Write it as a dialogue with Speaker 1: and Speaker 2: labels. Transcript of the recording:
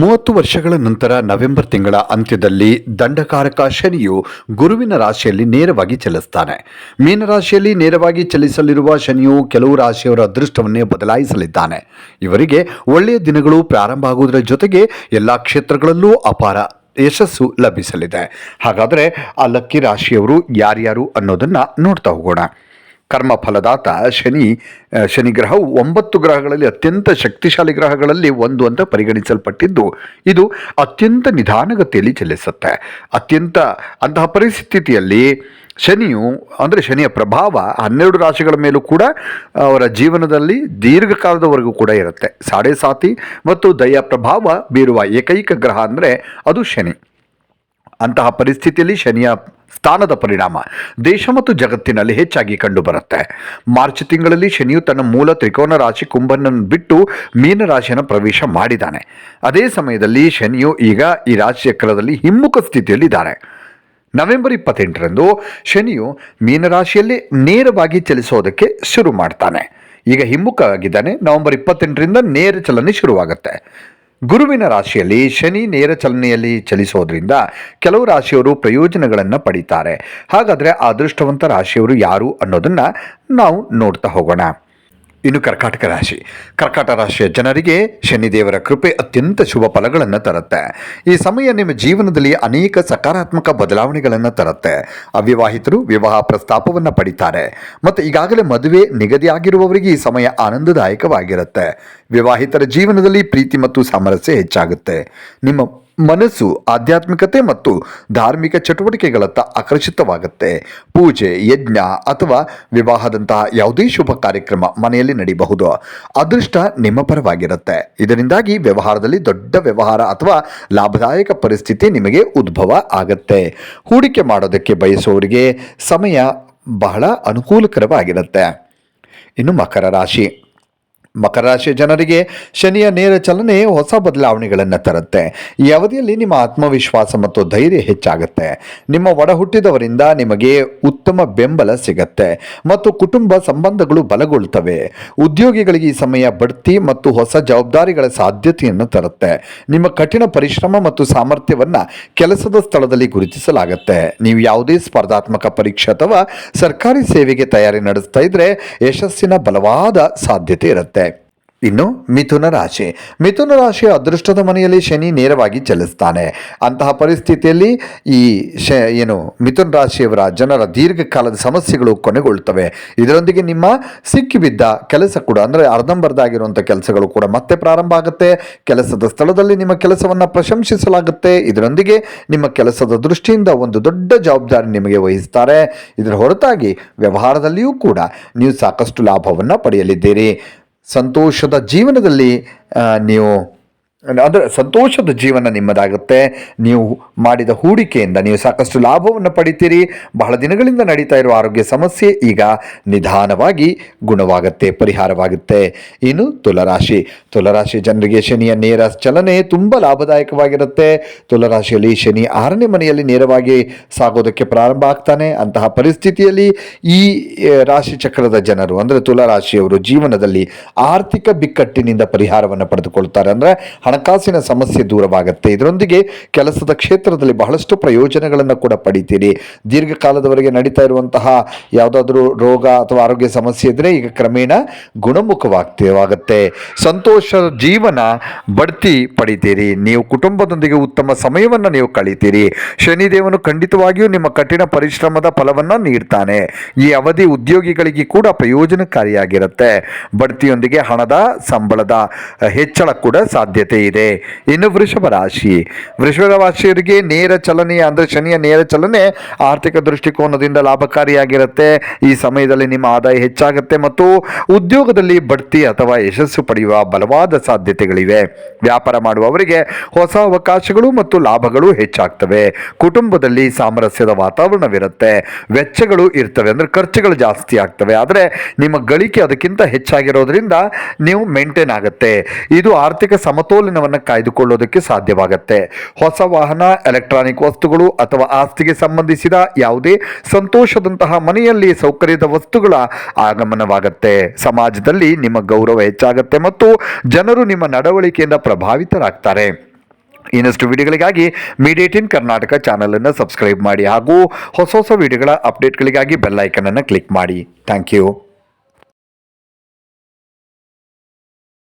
Speaker 1: ಮೂವತ್ತು ವರ್ಷಗಳ ನಂತರ ನವೆಂಬರ್ ತಿಂಗಳ ಅಂತ್ಯದಲ್ಲಿ ದಂಡಕಾರಕ ಶನಿಯು ಗುರುವಿನ ರಾಶಿಯಲ್ಲಿ ನೇರವಾಗಿ ಚಲಿಸ್ತಾನೆ. ಮೀನರಾಶಿಯಲ್ಲಿ ನೇರವಾಗಿ ಚಲಿಸಲಿರುವ ಶನಿಯು ಕೆಲವು ರಾಶಿಯವರ ಅದೃಷ್ಟವನ್ನೇ ಬದಲಾಯಿಸಲಿದ್ದಾನೆ. ಇವರಿಗೆ ಒಳ್ಳೆಯ ದಿನಗಳು ಪ್ರಾರಂಭ ಆಗುವುದರ ಜೊತೆಗೆ ಎಲ್ಲ ಕ್ಷೇತ್ರಗಳಲ್ಲೂ ಅಪಾರ ಯಶಸ್ಸು ಲಭಿಸಲಿದೆ. ಹಾಗಾದರೆ ಆ ಲಕ್ಕಿ ರಾಶಿಯವರು ಯಾರ್ಯಾರು ಅನ್ನೋದನ್ನು ನೋಡ್ತಾ ಹೋಗೋಣ. ಕರ್ಮ ಫಲದಾತ ಶನಿ ಶನಿ ಗ್ರಹವು ಒಂಬತ್ತು ಗ್ರಹಗಳಲ್ಲಿ ಅತ್ಯಂತ ಶಕ್ತಿಶಾಲಿ ಗ್ರಹಗಳಲ್ಲಿ ಒಂದು ಅಂತ ಪರಿಗಣಿಸಲ್ಪಟ್ಟಿದ್ದು, ಇದು ಅತ್ಯಂತ ನಿಧಾನಗತಿಯಲ್ಲಿ ಚಲಿಸುತ್ತೆ. ಅತ್ಯಂತ ಅಂತಹ ಪರಿಸ್ಥಿತಿಯಲ್ಲಿ ಶನಿಯು, ಅಂದರೆ ಶನಿಯ ಪ್ರಭಾವ ಹನ್ನೆರಡು ರಾಶಿಗಳ ಮೇಲೂ ಕೂಡ ಅವರ ಜೀವನದಲ್ಲಿ ದೀರ್ಘಕಾಲದವರೆಗೂ ಕೂಡ ಇರುತ್ತೆ. ಸಾಡೆ ಸಾತಿ ಮತ್ತು ದಯಾ ಪ್ರಭಾವ ಬೀರುವ ಏಕೈಕ ಗ್ರಹ ಅಂದರೆ ಅದು ಶನಿ. ಅಂತಹ ಪರಿಸ್ಥಿತಿಯಲ್ಲಿ ಶನಿಯ ಸ್ಥಾನದ ಪರಿಣಾಮ ದೇಶ ಮತ್ತು ಜಗತ್ತಿನಲ್ಲಿ ಹೆಚ್ಚಾಗಿ ಕಂಡುಬರುತ್ತೆ. ಮಾರ್ಚ್ ತಿಂಗಳಲ್ಲಿ ಶನಿಯು ತನ್ನ ಮೂಲ ತ್ರಿಕೋನ ರಾಶಿ ಕುಂಭನನ್ನು ಬಿಟ್ಟು ಮೀನ ರಾಶಿಯನ್ನು ಪ್ರವೇಶ ಮಾಡಿದ್ದಾನೆ. ಅದೇ ಸಮಯದಲ್ಲಿ ಶನಿಯು ಈಗ ಈ ರಾಶಿ ಚಕ್ರದಲ್ಲಿ ಹಿಮ್ಮುಖ ಸ್ಥಿತಿಯಲ್ಲಿದ್ದಾರೆ ನವೆಂಬರ್ ಇಪ್ಪತ್ತೆಂಟರಂದು ಶನಿಯು ಮೀನರಾಶಿಯಲ್ಲಿ ನೇರವಾಗಿ ಚಲಿಸೋದಕ್ಕೆ ಶುರು ಮಾಡ್ತಾನೆ. ಈಗ ಹಿಮ್ಮುಖ ಆಗಿದ್ದಾನೆ. ನವೆಂಬರ್ ಇಪ್ಪತ್ತೆಂಟರಿಂದ ನೇರ ಚಲನೆ ಶುರುವಾಗುತ್ತೆ. ಗುರುವಿನ ರಾಶಿಯಲ್ಲಿ ಶನಿ ನೇರ ಚಲನೆಯಲ್ಲಿ ಚಲಿಸೋದ್ರಿಂದ ಕೆಲವು ರಾಶಿಯವರು ಪ್ರಯೋಜನಗಳನ್ನು ಪಡೀತಾರೆ. ಹಾಗಾದರೆ ಅದೃಷ್ಟವಂತ ರಾಶಿಯವರು ಯಾರು ಅನ್ನೋದನ್ನು ನಾವು ನೋಡ್ತಾ ಹೋಗೋಣ. ಇನ್ನು ಕರ್ಕಾಟಕ ರಾಶಿ. ಕರ್ಕಾಟಕ ರಾಶಿಯ ಜನರಿಗೆ ಶನಿದೇವರ ಕೃಪೆ ಅತ್ಯಂತ ಶುಭ ಫಲಗಳನ್ನು ತರುತ್ತೆ. ಈ ಸಮಯ ನಿಮ್ಮ ಜೀವನದಲ್ಲಿ ಅನೇಕ ಸಕಾರಾತ್ಮಕ ಬದಲಾವಣೆಗಳನ್ನು ತರುತ್ತೆ. ಅವಿವಾಹಿತರು ವಿವಾಹ ಪ್ರಸ್ತಾಪವನ್ನು ಪಡಿತಾರೆ. ಮತ್ತು ಈಗಾಗಲೇ ಮದುವೆ ನಿಗದಿಯಾಗಿರುವವರಿಗೆ ಈ ಸಮಯ ಆನಂದದಾಯಕವಾಗಿರುತ್ತೆ. ವಿವಾಹಿತರ ಜೀವನದಲ್ಲಿ ಪ್ರೀತಿ ಮತ್ತು ಸಾಮರಸ್ಯ ಹೆಚ್ಚಾಗುತ್ತೆ. ನಿಮ್ಮ ಮನಸ್ಸು, ಆಧ್ಯಾತ್ಮಿಕತೆ ಮತ್ತು ಧಾರ್ಮಿಕ ಚಟುವಟಿಕೆಗಳತ್ತ ಆಕರ್ಷಿತವಾಗುತ್ತೆ. ಪೂಜೆ, ಯಜ್ಞ ಅಥವಾ ವಿವಾಹದಂತಹ ಯಾವುದೇ ಶುಭ ಕಾರ್ಯಕ್ರಮ ಮನೆಯಲ್ಲಿ ನಡೆಯಬಹುದು ಅದೃಷ್ಟ ನಿಮ್ಮ ಪರವಾಗಿರುತ್ತೆ. ಇದರಿಂದಾಗಿ ವ್ಯವಹಾರದಲ್ಲಿ ದೊಡ್ಡ ವ್ಯವಹಾರ ಅಥವಾ ಲಾಭದಾಯಕ ಪರಿಸ್ಥಿತಿ ನಿಮಗೆ ಉದ್ಭವ ಆಗತ್ತೆ. ಹೂಡಿಕೆ ಮಾಡೋದಕ್ಕೆ ಬಯಸುವವರಿಗೆ ಸಮಯ ಬಹಳ ಅನುಕೂಲಕರವಾಗಿರುತ್ತೆ. ಇನ್ನು ಮಕರ ರಾಶಿ. ಮಕರ ರಾಶಿಯ ಜನರಿಗೆ ಶನಿಯ ನೇರ ಚಲನೆ ಹೊಸ ಬದಲಾವಣೆಗಳನ್ನು ತರುತ್ತೆ. ಈ ಅವಧಿಯಲ್ಲಿ ನಿಮ್ಮ ಆತ್ಮವಿಶ್ವಾಸ ಮತ್ತು ಧೈರ್ಯ ಹೆಚ್ಚಾಗುತ್ತೆ. ನಿಮ್ಮ ಒಡ ಹುಟ್ಟಿದವರಿಂದ ನಿಮಗೆ ಉತ್ತಮ ಬೆಂಬಲ ಸಿಗತ್ತೆ ಮತ್ತು ಕುಟುಂಬ ಸಂಬಂಧಗಳು ಬಲಗೊಳ್ಳುತ್ತವೆ ಉದ್ಯೋಗಿಗಳಿಗೆ ಈ ಸಮಯ ಬಡ್ತಿ ಮತ್ತು ಹೊಸ ಜವಾಬ್ದಾರಿಗಳ ಸಾಧ್ಯತೆಯನ್ನು ತರುತ್ತೆ. ನಿಮ್ಮ ಕಠಿಣ ಪರಿಶ್ರಮ ಮತ್ತು ಸಾಮರ್ಥ್ಯವನ್ನು ಕೆಲಸದ ಸ್ಥಳದಲ್ಲಿ ಗುರುತಿಸಲಾಗುತ್ತೆ. ನೀವು ಯಾವುದೇ ಸ್ಪರ್ಧಾತ್ಮಕ ಪರೀಕ್ಷೆ ಅಥವಾ ಸರ್ಕಾರಿ ಸೇವೆಗೆ ತಯಾರಿ ನಡೆಸ್ತಾ ಇದ್ರೆ ಯಶಸ್ಸಿನ ಬಲವಾದ ಸಾಧ್ಯತೆ ಇರುತ್ತೆ. ಇನ್ನು ಮಿಥುನ ರಾಶಿ. ಮಿಥುನ ರಾಶಿಯ ಅದೃಷ್ಟದ ಮನೆಯಲ್ಲಿ ಶನಿ ನೇರವಾಗಿ ಚಲಿಸ್ತಾನೆ. ಅಂತಹ ಪರಿಸ್ಥಿತಿಯಲ್ಲಿ ಈ ಶ, ಏನು, ಮಿಥುನ ರಾಶಿಯವರ ಜನರ ದೀರ್ಘಕಾಲದ ಸಮಸ್ಯೆಗಳು ಕೊನೆಗೊಳ್ಳುತ್ತವೆ ಇದರೊಂದಿಗೆ ನಿಮ್ಮ ಸಿಕ್ಕಿಬಿದ್ದ ಕೆಲಸ ಕೂಡ, ಅಂದರೆ ಅರ್ಧಂಬರ್ಧ ಆಗಿರುವಂಥ ಕೆಲಸಗಳು ಕೂಡ ಮತ್ತೆ ಪ್ರಾರಂಭ ಆಗುತ್ತೆ. ಕೆಲಸದ ಸ್ಥಳದಲ್ಲಿ ನಿಮ್ಮ ಕೆಲಸವನ್ನು ಪ್ರಶಂಸಿಸಲಾಗುತ್ತೆ. ಇದರೊಂದಿಗೆ ನಿಮ್ಮ ಕೆಲಸದ ದೃಷ್ಟಿಯಿಂದ ಒಂದು ದೊಡ್ಡ ಜವಾಬ್ದಾರಿ ನಿಮಗೆ ವಹಿಸ್ತಾರೆ. ಇದರ ಹೊರತಾಗಿ ವ್ಯವಹಾರದಲ್ಲಿಯೂ ಕೂಡ ನೀವು ಸಾಕಷ್ಟು ಲಾಭವನ್ನು ಪಡೆಯಲಿದ್ದೀರಿ. ಸಂತೋಷದ ಜೀವನದಲ್ಲಿ ನೀವು ಅಂದರೆ ಸಂತೋಷದ ಜೀವನ ನಿಮ್ಮದಾಗುತ್ತೆ. ನೀವು ಮಾಡಿದ ಹೂಡಿಕೆಯಿಂದ ನೀವು ಸಾಕಷ್ಟು ಲಾಭವನ್ನು ಪಡಿತೀರಿ. ಬಹಳ ದಿನಗಳಿಂದ ನಡೀತಾ ಇರುವ ಆರೋಗ್ಯ ಸಮಸ್ಯೆ ಈಗ ನಿಧಾನವಾಗಿ ಗುಣವಾಗುತ್ತೆ, ಪರಿಹಾರವಾಗುತ್ತೆ. ಇನ್ನು ತುಲರಾಶಿ. ತುಲರಾಶಿ ಜನರಿಗೆ ಶನಿಯ ನೇರ ಚಲನೆ ತುಂಬ ಲಾಭದಾಯಕವಾಗಿರುತ್ತೆ. ತುಲರಾಶಿಯಲ್ಲಿ ಶನಿ ಆರನೇ ಮನೆಯಲ್ಲಿ ನೇರವಾಗಿ ಸಾಗೋದಕ್ಕೆ ಪ್ರಾರಂಭ ಆಗ್ತಾನೆ. ಅಂತಹ ಪರಿಸ್ಥಿತಿಯಲ್ಲಿ ಈ ರಾಶಿ ಚಕ್ರದ ಜನರು, ಅಂದರೆ ತುಲರಾಶಿಯವರು ಜೀವನದಲ್ಲಿ ಆರ್ಥಿಕ ಬಿಕ್ಕಟ್ಟಿನಿಂದ ಪರಿಹಾರವನ್ನು ಪಡೆದುಕೊಳ್ತಾರೆ. ಅಂದರೆ ಹಣಕಾಸಿನ ಸಮಸ್ಯೆ ದೂರವಾಗುತ್ತೆ. ಇದರೊಂದಿಗೆ ಕೆಲಸದ ಕ್ಷೇತ್ರದಲ್ಲಿ ಬಹಳಷ್ಟು ಪ್ರಯೋಜನಗಳನ್ನು ಕೂಡ ಪಡಿತೀರಿ. ದೀರ್ಘಕಾಲದವರೆಗೆ ನಡೀತಾ ಇರುವಂತಹ ಯಾವುದಾದ್ರೂ ರೋಗ ಅಥವಾ ಆರೋಗ್ಯ ಸಮಸ್ಯೆ ಇದ್ದರೆ ಈಗ ಕ್ರಮೇಣ ಗುಣಮುಖವಾಗ್ತಿವಾಗುತ್ತೆ ಸಂತೋಷ ಜೀವನ ಬಡ್ತಿ ಪಡಿತೀರಿ. ನೀವು ಕುಟುಂಬದೊಂದಿಗೆ ಉತ್ತಮ ಸಮಯವನ್ನು ನೀವು ಕಳಿತೀರಿ. ಶನಿದೇವನು ಖಂಡಿತವಾಗಿಯೂ ನಿಮ್ಮ ಕಠಿಣ ಪರಿಶ್ರಮದ ಫಲವನ್ನು ನೀಡ್ತಾನೆ. ಈ ಅವಧಿ ಉದ್ಯೋಗಿಗಳಿಗೆ ಕೂಡ ಪ್ರಯೋಜನಕಾರಿಯಾಗಿರುತ್ತೆ. ಬಡ್ತಿಯೊಂದಿಗೆ ಹಣದ, ಸಂಬಳದ ಹೆಚ್ಚಳ ಕೂಡ ಸಾಧ್ಯತೆ ಇದೆ. ಇನ್ನು ವೃಷಭ ರಾಶಿ. ವೃಷಭ ರಾಶಿಯವರಿಗೆ ನೇರ ಚಲನೆ ಅಂದರೆ ಶನಿಯ ನೇರ ಚಲನೆ ಆರ್ಥಿಕ ದೃಷ್ಟಿಕೋನದಿಂದ ಲಾಭಕಾರಿಯಾಗಿರುತ್ತೆ. ಈ ಸಮಯದಲ್ಲಿ ನಿಮ್ಮ ಆದಾಯ ಹೆಚ್ಚಾಗುತ್ತೆ ಮತ್ತು ಉದ್ಯೋಗದಲ್ಲಿ ಬಡ್ತಿ ಅಥವಾ ಯಶಸ್ಸು ಪಡೆಯುವ ಬಲವಾದ ಸಾಧ್ಯತೆಗಳಿವೆ. ವ್ಯಾಪಾರ ಮಾಡುವವರಿಗೆ ಹೊಸ ಅವಕಾಶಗಳು ಮತ್ತು ಲಾಭಗಳು ಹೆಚ್ಚಾಗ್ತವೆ. ಕುಟುಂಬದಲ್ಲಿ ಸಾಮರಸ್ಯದ ವಾತಾವರಣವಿರುತ್ತೆ. ವೆಚ್ಚಗಳು ಇರ್ತವೆ ಅಂದರೆ ಖರ್ಚುಗಳು ಜಾಸ್ತಿ ಆಗ್ತವೆ. ಆದರೆ ನಿಮ್ಮ ಗಳಿಕೆ ಅದಕ್ಕಿಂತ ಹೆಚ್ಚಾಗಿರೋದ್ರಿಂದ ನೀವು ಮೇಂಟೈನ್ ಆಗುತ್ತೆ. ಇದು ಆರ್ಥಿಕ ಸಮತೋಲನವನ್ನು ಕಾಯ್ದುಕೊಳ್ಳೋದಕ್ಕೆ ಸಾಧ್ಯವಾಗುತ್ತೆ. ಹೊಸ ವಾಹನ ಎಲೆಕ್ಟ್ರಾನಿಕ್ ವಸ್ತುಗಳು ಅಥವಾ ಆಸ್ತಿಗೆ ಸಂಬಂಧಿಸಿದ ಯಾವುದೇ ಸಂತೋಷದಂತಹ ಮನೆಯಲ್ಲಿ ಸೌಕರ್ಯದ ವಸ್ತುಗಳ ಆಗಮನವಾಗುತ್ತೆ. ಸಮಾಜದಲ್ಲಿ ನಿಮ್ಮ ಗೌರವ ಹೆಚ್ಚಾಗುತ್ತೆ ಮತ್ತು ಜನರು ನಿಮ್ಮ ನಡವಳಿಕೆಯಿಂದ ಪ್ರಭಾವಿತರಾಗ್ತಾರೆ. ಇನ್ನಷ್ಟು ವಿಡಿಯೋಗಳಿಗಾಗಿ ಮೀಡಿಯೇಟಿನ್ ಕರ್ನಾಟಕ ಚಾನಲನ್ನು ಸಬ್ಸ್ಕ್ರೈಬ್ ಮಾಡಿ ಹಾಗೂ ಹೊಸ ಹೊಸ ವಿಡಿಯೋಗಳ ಅಪ್ಡೇಟ್ಗಳಿಗಾಗಿ ಬೆಲ್ ಐಕನನ್ನು ಕ್ಲಿಕ್ ಮಾಡಿ. Thank you.